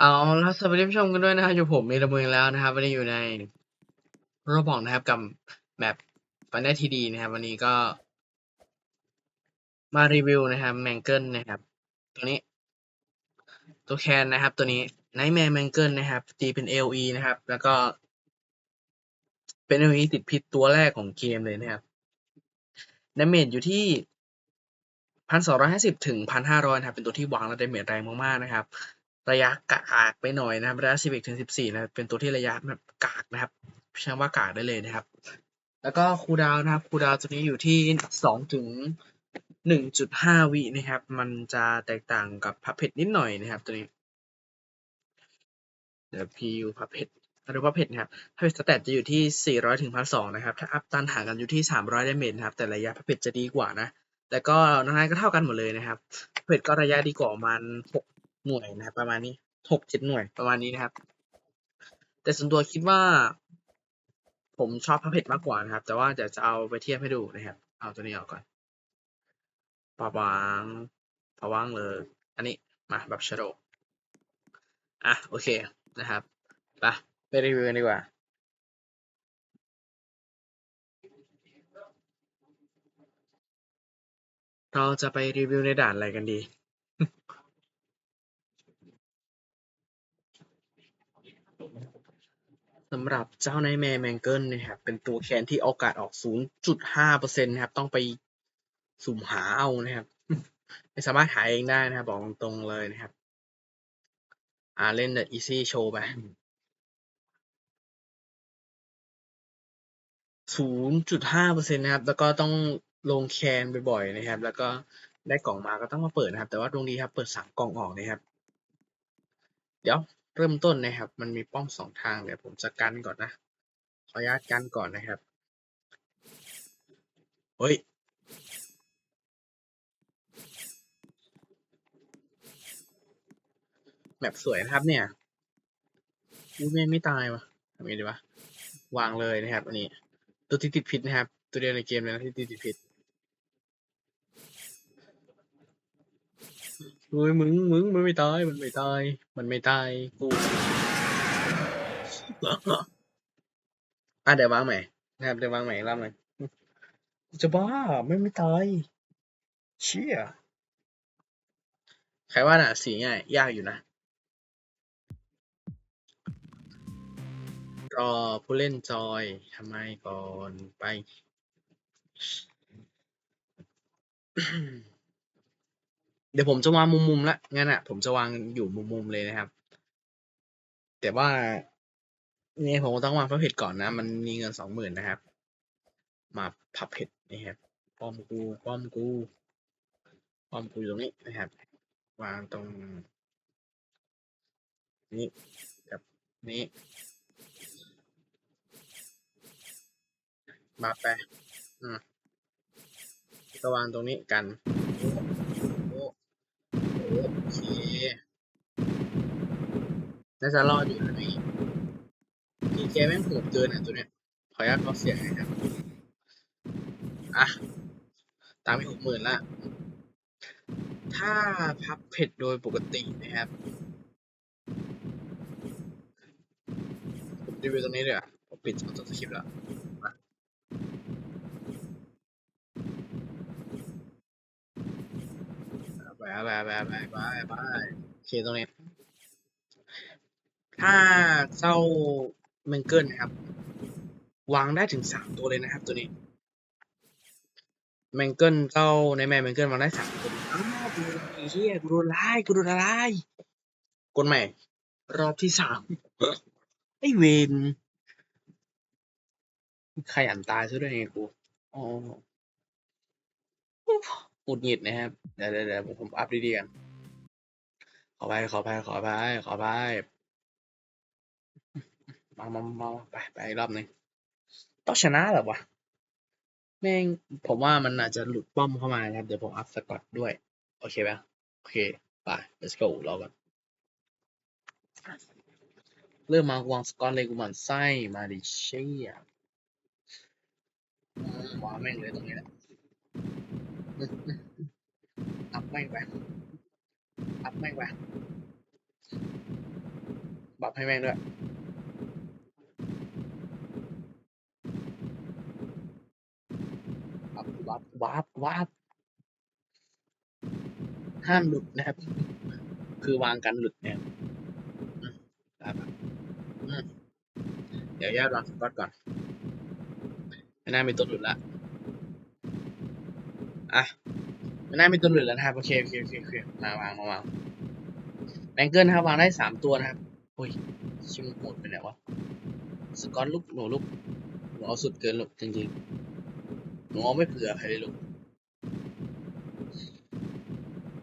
เอาล่ะสวัสดีผู้ชมกันด้วยนะครับอยู่ผมมีระเบิงแล้วนะครับ วันนี้อยู่ในโรบอกนะครับกับแมปฟันได้ทีดีนะครับ วันนี้ก็ มารีวิวนะครับแมงเกิลนะครับ ตัวนี้ ตัวแคนนะครับ ตัวนี้ไนท์แมนแมงเกิลนะครับตีเป็น LE นะครับ แล้วก็ เป็น LE ติดพิษตัวแรกของเกมเลยนะครับดาเมจอยู่ที่พันสองร้อยห้าสิบถึงพันห้าร้อยนะครับ เป็นตัวที่วางแล้วดาเมจแรงมากๆนะครับ ระยะกากไปหน่อยนะครับระยะสิบเอ็ดถึงสิบสี่นะเป็นตัวที่ระยะแบบกากนะครับใช้ว่ากากได้เลยนะครับ แล้วก็คูลดาวนะครับคูลดาวตัวนี้อยู่ที่สองถึงหนึ่งจุดห้าวินะครับ มันจะแตกต่างกับพับเพจนิดหน่อยนะครับตัวนี้เดี๋ยวพียูพับเพจหรือพับเพจนะครับพับเพจสแตทจะอยู่ที่สี่ร้อยถึงพันสองนะครับ ถ้าอัพตันห่างกันอยู่ที่สามร้อยดาเมจนะครับ แต่ระยะพับเพจจะดีกว่านะ แต่ก็นั้นก็เท่ากันหมดเลยนะครับพับเพจก็ระยะดีกว่าประมาณ หน่วยนะครับ ประมาณนี้หกเจ็ดหน่วยประมาณนี้นะครับ แต่ส่วนตัวคิดว่า ผมชอบพับเพจมากกว่านะครับ แต่ว่าเดี๋ยวจะเอาไปเทียบให้ดูนะครับ เอาตัวนี้ออกก่อนปาวางปาวางเลย อันนี้มาแบบชโดอะโอเคนะครับไปไปรีวิวกันดีกว่าเราจะไปรีวิวในด่านอะไรกันดี สำหรับเจ้าไนแมร์แมงเกิลนะครับเป็นตัวแคนที่โอกาสออก 0.5%นะครับ ต้องไปสุ่มหาเอานะครับ ไม่สามารถหาเองได้นะครับ บอกตรงๆเลยนะครับ อ่าเล่นแต่ easy show ไป0.5%นะครับ แล้วก็ต้องลงแคนบ่อยๆนะครับ แล้วก็ได้กล่องมาก็ต้องมาเปิดนะครับ แต่ว่าดวงดีครับ เปิดสามกล่องออกนะครับ เดี๋ยว เริ่มต้นนะครับ มันมีป้อมสองทางเดี๋ยวผมจะกันก่อนนะ ขออนุญาตกันก่อนนะครับเฮ้ยแมปสวยนะครับ เนี่ยอุ้ยไม่ไม่ตายวะทำไงดีวะ วางเลยนะครับ อันนี้ ตัวที่ติดพิษนะครับ ตัวเดียวในเกมเลยนะที่ติดพิษ เฮ้ยมึงมึงมันไม่ตายมันไม่ตาย มันไม่ตายกูอะเดี๋ยววางใหม่นะครับเดี๋ยววางใหม่รอบหนึงจะบ้าไม่ไม่ตายเชี่ยใครว่าน่ะ สีง่ายยากอยู่นะรอผู้เล่นจอยทำไมก่อนไป เดี๋ยวผมจะวางมุมๆละงั้นอะ ผมจะวางอยู่มุมๆเลยนะครับ แต่ว่าเนี่ยผมต้องวางพับเพจก่อนนะ มันมีเงินสองหมื่นนะครับ มาพับเพจนี่ครับป้อมกูป้อมกูป้อมกูอยู่ตรงนี้นะครับ วางตรง นี้กับนี้ มาไปอืมก็วางตรงนี้กัน โอเคน่าจะรอดอยู่นะนี่ทีแกแม่งโหดเกินอะตัวเนี้ย ขออนุญาตลดเสียงนะครับ อะ ตามไปหกหมื่นละ ถ้าพับเพจโดยปกตินะครับผมรีวิวตรงนี้เลยอะผมปิดตัวสคริปต์แล้วมา ไปไปไปไปไปไปโอเคตรงนี้ ถ้าเจ้าเมงเกิลนะครับ วางได้ถึงสามตัวเลยนะครับ ตัวนี้แมงเกิลเจ้าในแมนแมงเกิลวางได้สามตัวอ้าวกูโดนไอ้เหี้ยกูโดนไล่กูโดนอะไรกดใหม่ รอบที่สามไอ้เวนใครอ่านตายซะด้วยไงกูอ๋อ หงุดหงิดนะครับ เดี๋ยวเดี๋ยวผมอัพดีๆกัน ขอไปขอไปขอไปขอไปมามามาไปไปรอบหนึ่งต้องชนะหรอวะ แม่งผมว่ามันอาจจะหลุดป้อมเข้ามานะครับ เดี๋ยวผมอัพสกอตด้วย โอเคปะโอเค ไป let's go รอกันเริ่มมาวางสกอตเลยกูหมันไส้มาดิเชี่ยวาแม่งเลยตรงนี้แหละ อัพแม่งไปอัพแม่งไปให้แม่งด้วยวับวับวับวับห้ามหลุดนะครับ คือวางกันหลุดเนี่ยอืมได้ปะอืมเดี๋ยวญาติวางสกอตก่อนไม่น่ามีตัวหลุดละ อะไม่น่ามีตัวหลุดแล้วนะครับโอเคโอเคโอเคโอเคมาวางมาวางแบงเกิลนะครับวางได้สามตัวนะครับโอ้ยชิมโหดไปไหนวะสกอตลูกหนูลูกหนูเอาสุดเกินลูกจริงๆหนูเอาไม่เผื่อใครเลยลูก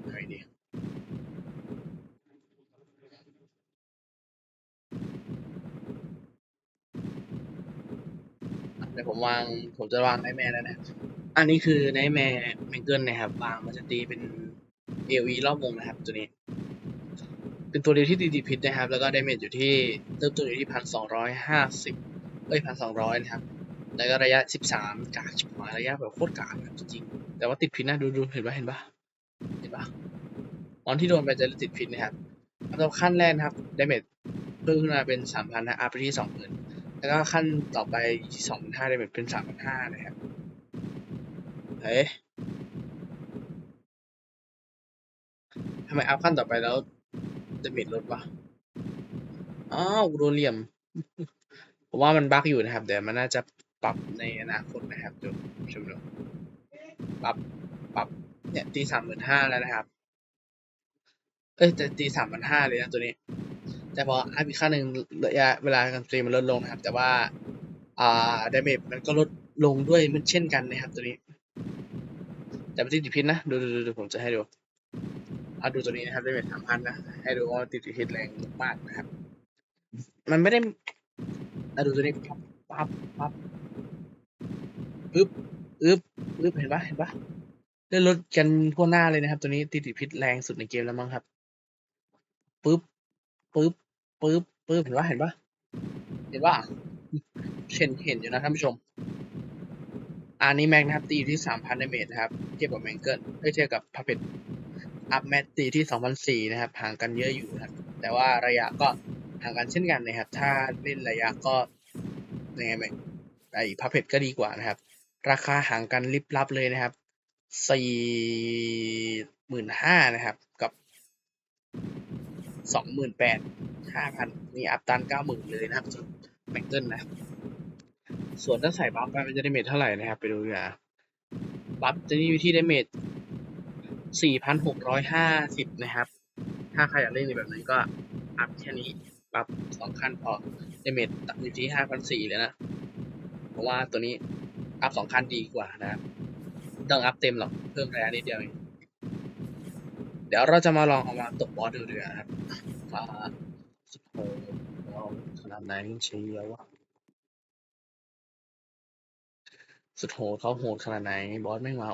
ใครดีเดี๋ยวผมวางผมจะวางไนท์แมร์แล้วนะ อันนี้คือไนแมร์แมงเกิลนะครับวางมันจะตีเป็นเอวีรอบวงนะครับตัวนี้ เป็นตัวเดียวที่ตีติดพิษนะครับ แล้วก็ดาเมจอยู่ที่เริ่มต้นอยู่ที่พันสองร้อยห้าสิบเอ้ยพันสองร้อยนะครับ แล้วก็ระยะสิบสามกากชิบหายระยะแบบโคตรกากครับจริงๆแต่ว่าติดพิษนะดูดูเห็นปะเห็นปะเห็นปะตอนที่โดนไปจะติดพิษนะครับแล้วก็ขั้นแรกนะครับดาเมจเพิ่มขึ้นมาเป็นสามพันนะอัพไปที่สองหมื่นแล้วก็ขั้นต่อไปที่สองพันห้าได้เป็นสามพันห้านะครับ ทำไมอัพขั้นต่อไปแล้วจะเมดลดวะอ้าวกูโดนเหลี่ยม ผมว่ามันบั๊กอยู่นะครับ เดี๋ยวมันน่าจะปรับในอนาคตนะครับดูชมดูปรับปรับเนี่ยตีสามหมื่นห้าแล้วนะครับ เอ้ยแต่ตีสามพันห้าเลยนะตัวนี้ แต่พออัพอีกขั้นหนึ่งระยะเวลาการตีมันลดลงนะครับ แต่ว่า อ่าดาเมจมันก็ลดลงด้วยมันเช่นกันนะครับตัวนี้ แต่ไม่ติดพิษนะดูดูดูดูผมจะให้ดูเอาดูตัวนี้นะครับไดาเมจสามพันนะให้ดูว่าติดพิษแรงมากนะครับ มันไม่ได้เอาดูตัวนี้ปั๊บปั๊บปั๊บอึ๊บอึ๊บอึ๊บเห็นปะเห็นปะได้ลดกันทั่วหน้าเลยนะครับ ตัวนี้ติดพิษแรงสุดในเกมแล้วมั้งครับปึ๊บปึ๊บปึ๊บปึ๊บเห็นปะเห็นปะเห็นปะเห็นเห็นอยู่นะท่านผู้ชม อันนี้แม็กนะครับตีที่สามพันเมตรนะครับเทียบกับแมงเกิลเอ้ยเทียบกับพับเป็ดอัพแมตตีที่สองพันสี่นะครับห่างกันเยอะอยู่นะครับ แต่ว่าระยะก็ห่างกันเช่นกันนะครับ ถ้าเล่นระยะก็ยังไงแมไอพับเป็ดก็ดีกว่านะครับ ราคาห่างกันลิบลับเลยนะครับสี่หมื่นห้านะครับกับสองหมื่นแปดห้าพันมีอัพตันเก้าหมื่นเลยนะครับสำหรับแมงเกิลนะครับ ส่วนถ้าใส่บัฟไปมันจะได้เมจเท่าไหร่นะครับ ไปดูดีกว่าบัฟจะอยู่ที่ได้เมจ4,650 นะครับ ถ้าใครอยากเล่นในแบบนั้นก็อัพแค่นี้ปรับสองขั้นพอได้เมจตัดอยู่ที่5,400เลยนะ เพราะว่าตัวนี้อัพสองขั้นดีกว่านะครับต้องอัพเต็มหรอก เพิ่มระยะนิดเดียวเองเดี๋ยวเราจะมาลองเอามาตบบอสดูดีกว่านะครับว่าสุดโหดว้าขนาดไหนเชียววะ สุดโหดเขาโหดขนาดไหน บอสไม่มา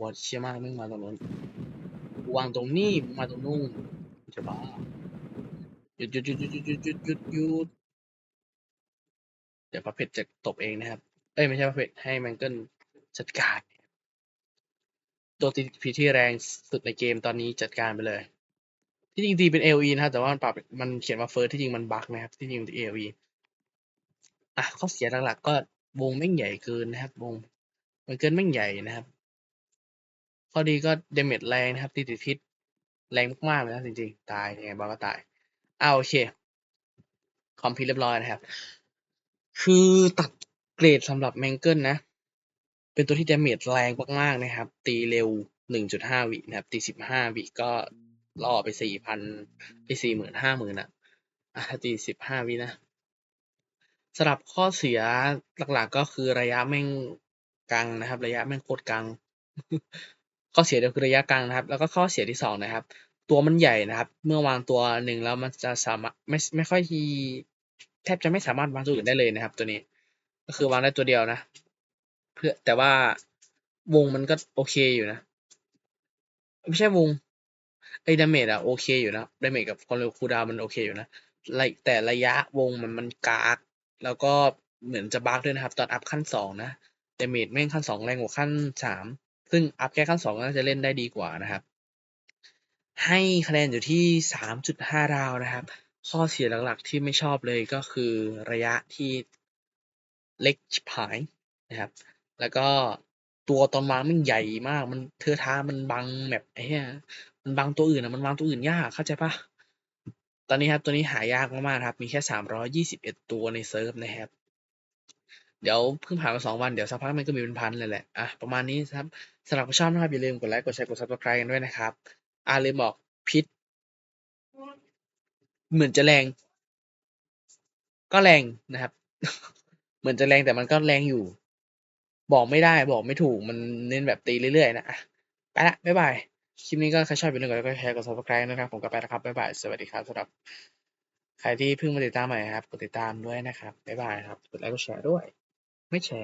บอสเชี่ยมากไม่มาตรงนู้นวางตรงนี้มาตรงนู้นจะบ้าหยุดหยุดหยุดหยุดหยุดหยุดหยุดหยุดเดี๋ยวพระเพชรจะตบเองนะครับ เอ้ยไม่ใช่พระเพชรให้แมงเกิลจัดการตัวตีพีที่แรงสุดในเกมตอนนี้จัดการไปเลย ที่จริงตีเป็น LE นะครับแต่ว่ามันปรับมันเขียนว่าเฟิร์สที่จริงมันบั๊กนะครับ ที่จริงมัน LE อะข้อเสียหลักๆก็ วงแม่งใหญ่เกินนะครับ วงมันเกินแม่งใหญ่นะครับ ข้อดีก็เดเมจแรงนะครับตีติดพิษแรงมากๆเลยนะจริงๆ ตายยังไงบอลก็ตายอ้าโอเคคอมพิวเรียบร้อยนะครับ คือตัดเกรดสำหรับแมงเกิลนะ เป็นตัวที่เดเมจแรงมากๆนะครับ ตีเร็ว 1.5 วินะครับ ตี 15 วิก็ล่อไป 4,000ไป40,000 50,000อะอะตี 15 วินะ สำหรับข้อเสียหลักๆ ก็คือระยะแม่งกังนะครับ ระยะแม่งโคตรกังข้อเสียเดียวคือระยะกังนะครับ แล้วก็ข้อเสียที่สองนะครับ ตัวมันใหญ่นะครับ เมื่อวางตัวหนึ่งแล้วมันจะสามารถไม่ไม่ค่อยที่แทบจะไม่สามารถวางตัวอื่นได้เลยนะครับ ตัวนี้ ก็คือวางได้ตัวเดียวนะ เพื่อแต่ว่าวงมันก็โอเคอยู่นะ ไม่ใช่วงไอ้ดาเมจอะโอเคอยู่นะดาเมจกับความเร็วคูดาวมันโอเคอยู่นะแต่ระยะวงมันมันกาก แล้วก็เหมือนจะบั๊กด้วยนะครับ ตอนอัพขั้นสองนะเดเมจแม่งขั้นสองแรงกว่าขั้นสามซึ่งอัพแค่ขั้นสองน่าจะเล่นได้ดีกว่านะครับ ให้คะแนนอยู่ที่สามจุดห้าดาวนะครับ ข้อเสียหลักๆที่ไม่ชอบเลยก็คือระยะที่เล็กชิบหายนะครับ แล้วก็ตัวตอนวางแมันใหญ่มาก มันเทอะทามันบังแบบไอ้เหี้ยมันบังตัวอื่นอะมันวางตัวอื่นยากเข้าใจปะ ตอนนี้ครับตัวนี้หายากมากๆครับ มีแค่สามร้อยี่สิบเอ็ดตัวในเซิร์ฟนะครับ เดี๋ยวเพิ่งผ่านมาสองวันเดี๋ยวสักพักมันก็มีเป็นพันเลยแหละ อะประมาณนี้ครับสำหรับผู้ชอบนะครับอย่าลืมกดไลค์กดแชร์กด subscribe กันด้วยนะครับ อ่าลืมบอกพิษ เหมือนจะแรง ก็แรงนะครับ เหมือนจะแรงแต่มันก็แรงอยู่ บอกไม่ได้บอกไม่ถูกมันเน้นแบบตีเรื่อยๆนะอะไปละบ๊ายบาย คลิปนี้ก็ใครชอบอย่าลืมกดไลค์กดแชร์กด subscribe นะครับ ผมก็ไปแล้วครับ บ๊ายบาย สวัสดีครับสำหรับใครที่เพิ่งมาติดตามใหม่ครับ กดติดตามด้วยนะครับ บ๊ายบายครับ กดไลค์กดแชร์ด้วย ไม่แชร์